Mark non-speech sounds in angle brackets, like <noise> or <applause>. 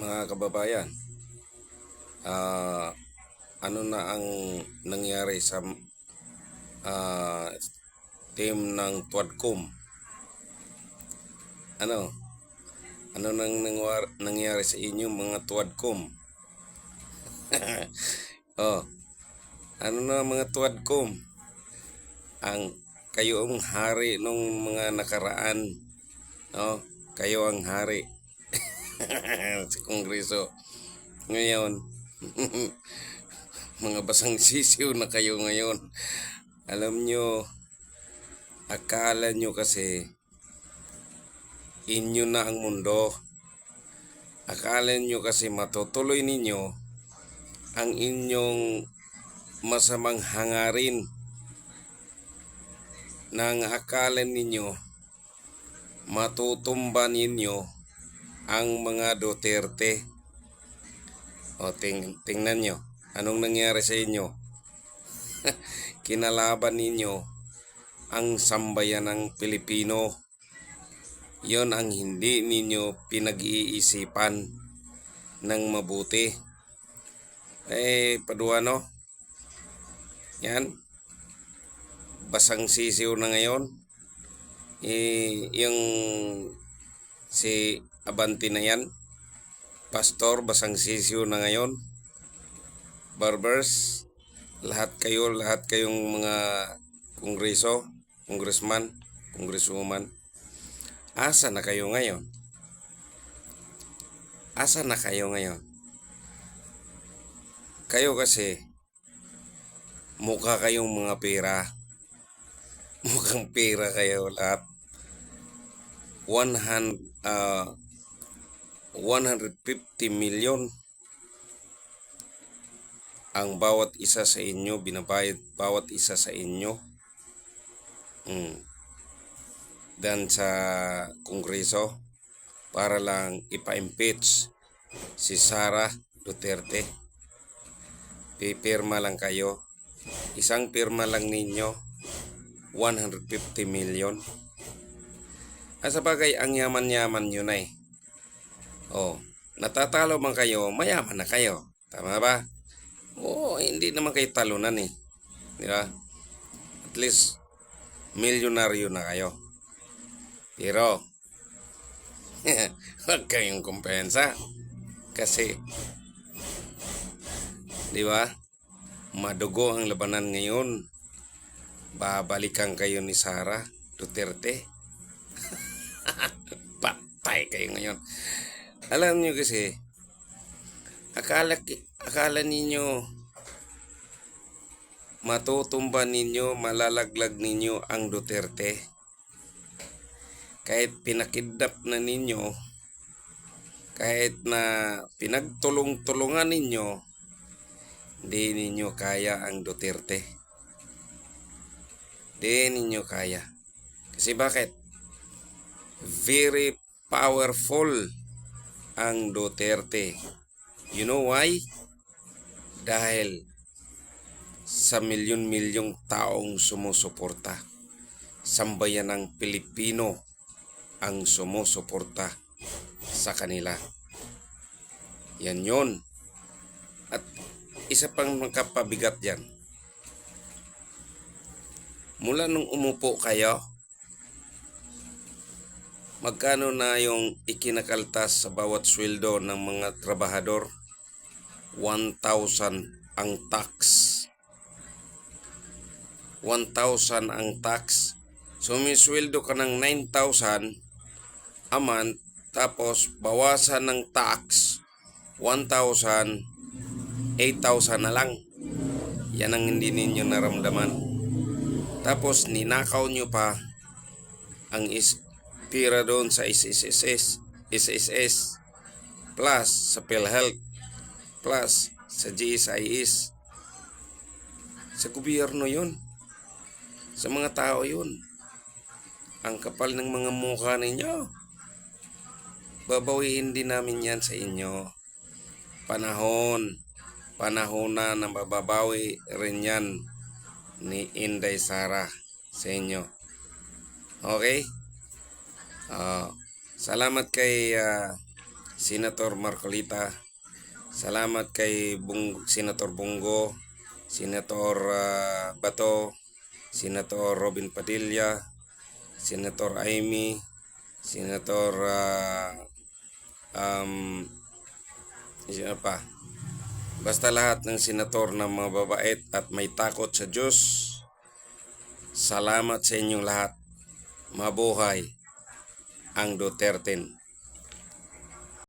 mga kababayan, ah, ano na ang nangyari sa ah, team ng Tuadcom? Ano? Ano nang nangyari sa inyo mga Tuadcom? <laughs> oh, ano na mga Tuadcom? Ang kayo ang hari nung mga nakaraan. No? Kayo ang hari <laughs> sa Kongreso. Ngayon, <laughs> mga basang sisiw na kayo ngayon. Alam nyo, akala nyo kasi inyo na ang mundo. Akala nyo kasi matutuloy ninyo ang inyong masamang hangarin nang akala ninyo matutumba ninyo ang mga Duterte. O ting tingnan nyo, anong nangyari sa inyo? <laughs> Kinalaban ninyo ang sambayan ng Pilipino. Yon ang hindi ninyo pinag-iisipan ng mabuti. Eh, paduano? Yan. Basang sisiw na ngayon. Eh, yung si Abanti na yan. Pastor, basang sisiw na ngayon. Barbers, lahat kayo, lahat kayong mga kongreso, congressman, congresswoman. Asa na kayo ngayon? Asa na kayo ngayon? Kayo kasi, mukha kayong mga pera. <laughs> Mukhang pera kayo lahat. 100, ah, 150 million ang bawat isa sa inyo, binabayad bawat isa sa inyo. Mm. Dan sa kongreso para lang ipa-impeach si Sara Duterte. Pipirma lang kayo. Isang pirma lang ninyo, 150 million. At bagay, ang yaman-yaman nyo na eh. Oh, natatalo man kayo, mayaman na kayo. Tama ba? Oo, hindi naman kayo talunan eh. Di ba? At least, milyonaryo na kayo. Pero, <laughs> huwag kayong kumpensa. Kasi, di ba? Madugo ang labanan ngayon. Babalikan kayo ni Sara Duterte. <laughs> Patay kayo ngayon. Alam niyo kasi, akala, akala ninyo matutumba ninyo, malalaglag ninyo ang Duterte. Kahit pinakidnap na ninyo, kahit na pinagtulong-tulungan ninyo, hindi ninyo kaya ang Duterte. Hindi ninyo kaya. Kasi bakit? Very powerful ang Duterte. You know why? Dahil sa milyon-milyong taong sumusuporta. Sambayan ng Pilipino ang sumusuporta sa kanila. Yan yon. At isa pang makapabigat dyan. Mula nung umupo kayo, magkano na yung ikinakaltas sa bawat sweldo ng mga trabahador? 1,000 ang tax. 1,000 ang tax. So may sweldo ka ng 9,000 a month, tapos bawasan ng tax 1,000, 8,000 na lang. Yan ang hindi ninyo naramdaman. Tapos ninakaw nyo pa ang is pira doon sa SSS, SSS, plus sa PhilHealth, plus sa GSIS. Sa gobyerno yun. Sa mga tao yun. Ang kapal ng mga mukha ninyo. Babawiin din namin yan sa inyo. Panahon. Panahon na na mababawi rin yan ni Inday Sara sa inyo. Okay? Ah, salamat kay ah, Senator Marcolita. Salamat kay Bung, Senator Bungo, Senator ah, Bato, Senator Robin Padilla, Senator Amy, Senator ah, um, sino pa? Basta lahat ng senator na mga babait at may takot sa Diyos. Salamat sa inyong lahat. Mabuhay ang Duterte.